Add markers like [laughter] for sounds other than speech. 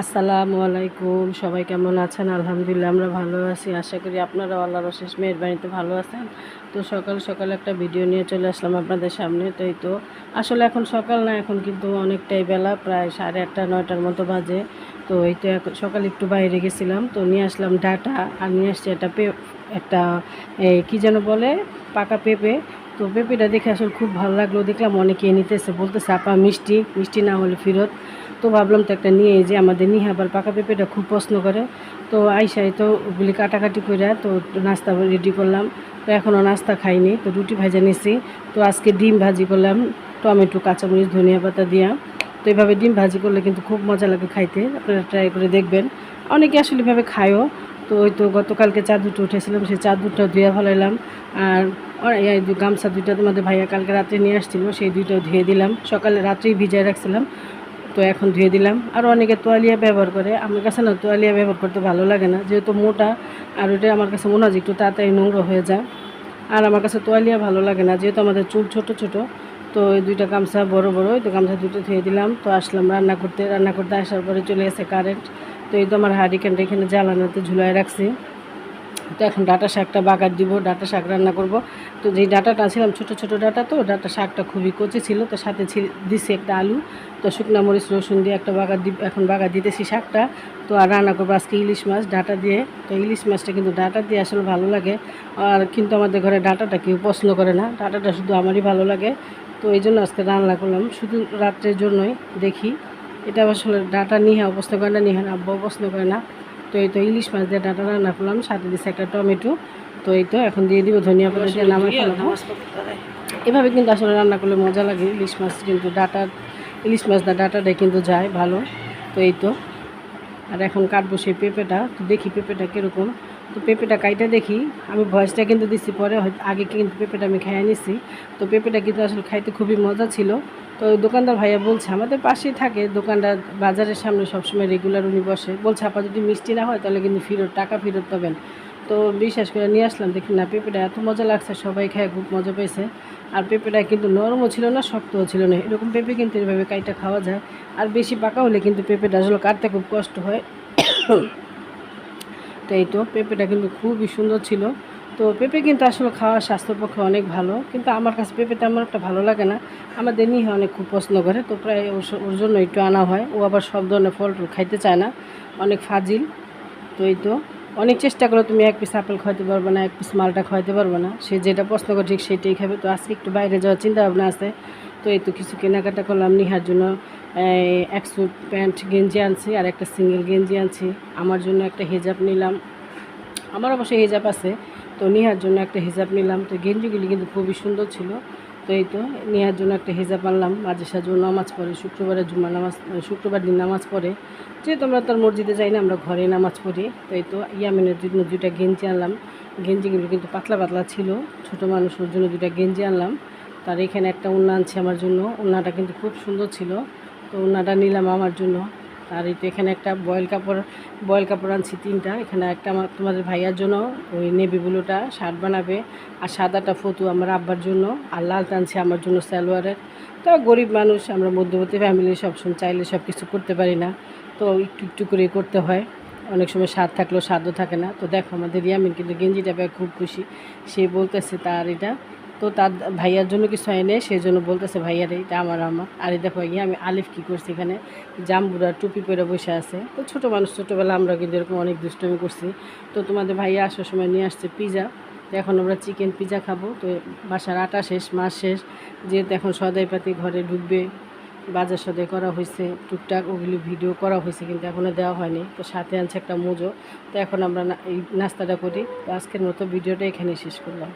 আসসালামু আলাইকুম। সবাই কেমন আছেন? আলহামদুলিল্লাহ, আমরা ভালো আছি। আশা করি আপনারাও আল্লাহর শেষ মেয়ের বাড়িতে ভালো আছেন। তো সকাল সকাল একটা ভিডিও নিয়ে চলে আসলাম আপনাদের সামনে। তো এই তো? আসলে এখন সকাল না, এখন কিন্তু অনেকটাই বেলা, প্রায় সাড়ে আটটা, নয়টার মতো বাজে। তো এই তো সকালে একটু বাইরে গেছিলাম। তো নিয়ে আসলাম ডাটা আর নিয়ে আসছি একটা পে একটা এই কী যেন বলে? পাকা পেঁপে। তো পেঁপেটা দেখে আসলে খুব ভালো লাগল। দেখলাম অনেকে নিতেছে, বলতেছে, আপা, মিষ্টি মিষ্টি না হলে ফেরত। তো ভাবলাম তো একটা নিয়ে যে আমাদের নিহা আবার পাকা পেঁপেটা খুব পছন্দ করে। তো আইসাই তো ওগুলি কাটাকাটি করে তো নাস্তা রেডি করলাম। তো এখনও নাস্তা খাইনি, তো রুটি ভাজা নিছি। তো আজকে ডিম ভাজি করলাম, টমেটো, কাঁচামরিচ, ধনিয়া পাতা দিয়া। তো এইভাবে ডিম ভাজি করলে কিন্তু খুব মজা লাগে খাইতে, আপনারা ট্রাই করে দেখবেন। অনেকে আসলে এভাবে খায়ও। তো ওই তো গতকালকে চার দুটো উঠেছিলাম, সেই চার দুটো ধুয়ে ফেলাইলাম। আর গামছা দুইটা তোমাদের ভাইয়া কালকে রাত্রে নিয়ে আসছিল, সেই দুইটাও ধুয়ে দিলাম। সকালে রাত্রেই ভিজায় রাখছিলাম, তো এখন ধুয়ে দিলাম। আর অনেকে তোয়ালিয়া ব্যবহার করে, আমার কাছে না তোয়ালিয়া ব্যবহার করতে ভালো লাগে না, যেহেতু মোটা, আর ওইটা আমার কাছে মনে হয় একটু তাড়াতাড়ি নোংরা হয়ে যায়। আর আমার কাছে তোয়ালিয়া ভালো লাগে না, যেহেতু আমাদের চুল ছোট ছোট, তো ওই দুইটা গামছা বড় বড় তো গামছা দুটো ধুয়ে দিলাম। তো আসলাম রান্না করতে রান্না করতে আসার পরে চলে গেছে কারেন্ট তো এই তো আমার হারিকেনটা এখানে জ্বালানোতে ঝুলাই রাখছি। তো এখন ডাটা শাকটা বাগার দিব, ডাটা শাক রান্না করব। তো যেই ডাটাটা ছিলাম ছোট ছোট ডাটা, তো ডাটা শাকটা খুবই কচি ছিল, তো সাথে দিছি একটা আলু। তো শুকনা মরিচ, রসুন দিয়ে একটা বাগার দিব এখন বাগার দিতেছি শাকটা। তো আর রান্না করব আজকে ইলিশ মাছ, ডাটা দিয়ে। তো ইলিশ মাছটা কিন্তু ডাটা দিয়ে আসলে ভালো লাগে। আর কিন্তু আমাদের ঘরে ডাটাটা কেউ পছন্দ করে না। ডাটাটা শুধু আমারই ভালো লাগে। তো এই জন্য আজকে রান্না করলাম। শুধু রাত্রের জন্যই দেখি। এটা আসলে ডাটা নিহা অবস্থা করে না নিহান আব্বাও পছন্দ করে না। তো এই তো ইলিশ মাছ দিয়ে ডাটা রান্না করলাম সাথে দিচ্ছে একটা টমেটো। তো এই তো এখন দিয়ে দিব ধনিয়া পাতা দিয়ে নামাই ফেলাবো। এভাবে কিন্তু আসলে রান্না করলে মজা লাগে ইলিশ মাছ কিন্তু ডাটা ইলিশ মাছ দা ডাটাটাই কিন্তু যায় ভালো। তো এই তো আর এখন কাটবো সেই পেঁপেটা তো দেখি পেঁপেটা কীরকম। তো পেঁপেটা কাইটা দেখি আমি ভয়েসটা কিন্তু দিচ্ছি পরে হয়তো আগে কিন্তু পেঁপেটা আমি খাইয়ে নিছি। তো পেঁপেটা কিন্তু আসলে খাইতে খুবই মজা ছিল। তো দোকানদার ভাইয়া বলছে, আমাদের পাশেই থাকে, দোকানদার বাজারের সামনে সবসময় রেগুলার উনি বসে। বলছে, আপা যদি মিষ্টি না হয়, তাহলে কিন্তু ফেরত, টাকা ফেরত পাবেন। তো বিশ্বাস করে নিয়ে আসলাম, দেখি না, পেঁপেটা এত মজা লাগছে, সবাই খায় খুব মজা পেয়েছে। আর পেঁপেটা কিন্তু নরমও ছিল না, শক্তও ছিল না। এরকম পেঁপে কিন্তু এভাবে কাইটা খাওয়া যায়। আর বেশি পাকা হলে কিন্তু পেঁপেটা আসলে কাটতে খুব কষ্ট হয়। [coughs] তো এই তো, পেঁপেটা কিন্তু খুবই সুন্দর ছিল। তো পেঁপে কিন্তু আসলে খাওয়া স্বাস্থ্যের পক্ষে অনেক ভালো, কিন্তু আমার কাছে পেঁপেটা আমার একটা ভালো লাগে না। আমাদের নিয়ে অনেক খুব পছন্দ করে, তো প্রায় ওর জন্য একটু আনা হয়। ও আবার সব ধরনের ফল টল খাইতে চায় না, অনেক ফাজিল। তো এই তো। অনেক চেষ্টা করলে তুমি এক পিস আপেল খাওয়াতে পারবে না, এক পিস মালটা খাওয়াতে পারবে না। সে যেটা পছন্দ করে ঠিক সেটাই খাবে। তো আজকে একটু বাইরে যাওয়ার চিন্তা ভাবনা আছে। তো এই তো কিছু কেনাকাটা করলাম নিহার জন্য। এক স্যুট প্যান্ট গেঞ্জি আনছি আর একটা সিঙ্গেল গেঞ্জি আনছি। আমার জন্য একটা হেজাব নিলাম। আমার অবশ্যই হেজাব আছে। তো নিহার জন্য একটা হেজাব নিলাম। তো গেঞ্জিগুলি কিন্তু খুবই সুন্দর ছিল। তো এই তো নেহার জন্য একটা হেজাব আনলাম। মাঝে সাজু নামাজ পড়ে শুক্রবারে জুমা নামাজ শুক্রবার দিন নামাজ পড়ে। যেহেতু আমরা তার মসজিদে যাই না, আমরা ঘরে নামাজ পড়ি। তো এই তো ইয়ামিনের জন্য দুইটা গেঞ্জি আনলাম। গেঞ্জিগুলো কিন্তু পাতলা পাতলা ছিল। ছোটো মানুষের জন্য দুটা গেঞ্জি আনলাম। তার এখানে একটা উন্না আনছে আমার জন্য। উন্নাটা কিন্তু খুব সুন্দর ছিল। তো উন্নাটা নিলাম আমার জন্য। আর এই তো এখানে একটা বয়েল কাপড় বয়েল কাপড় আনছি তিনটা। এখানে একটা আমার, তোমাদের ভাইয়ার জন্য, ওই নেভি ব্লুটা শার্ট বানাবে আর সাদাটা ফতু আমার আব্বার জন্য আর লাল আনছি আমার জন্য সালোয়ারের। তো গরিব মানুষ, আমরা মধ্যবর্তী ফ্যামিলি সবসময় চাইলে সব কিছু করতে পারি না। তো একটু একটু করে করতে হয়। অনেক সময় স্বাদ থাকলেও স্বাদও থাকে না। তো দেখো আমাদের ইয়ামিন কিন্তু গেঞ্জিটা পেয়ে খুব খুশি। সে বলতেছে তার এটা তো তার ভাইয়ার জন্য কিছু হয় এনে সেই জন্য বলতেছে ভাইয়ার এটা আমার আমার আর দেখো ইয়ে আমি আলিফ কী করছি এখানে? জাম্বুরা টুপি পরে বসে আছে। তো ছোটো মানুষ ছোটোবেলা আমরা কিন্তু এরকম অনেক দুষ্টমি করছি। তো তোমাদের ভাইয়া আসার সময় নিয়ে আসছে পিজা। তো এখন আমরা চিকেন পিজা খাব। তো বাসার আটা শেষ মাস শেষ। যেহেতু এখন সদাই পাতি ঘরে ঢুকবে, বাজার সদাই করা হয়েছে, টুকটাক ওগুলি ভিডিও করা হয়েছে, কিন্তু এখনও দেওয়া হয়নি। তো সাথে আনছে একটা মোজো। তো এখন আমরা এই নাস্তাটা করি। তো আজকের মতো ভিডিওটা এখানেই শেষ করলাম।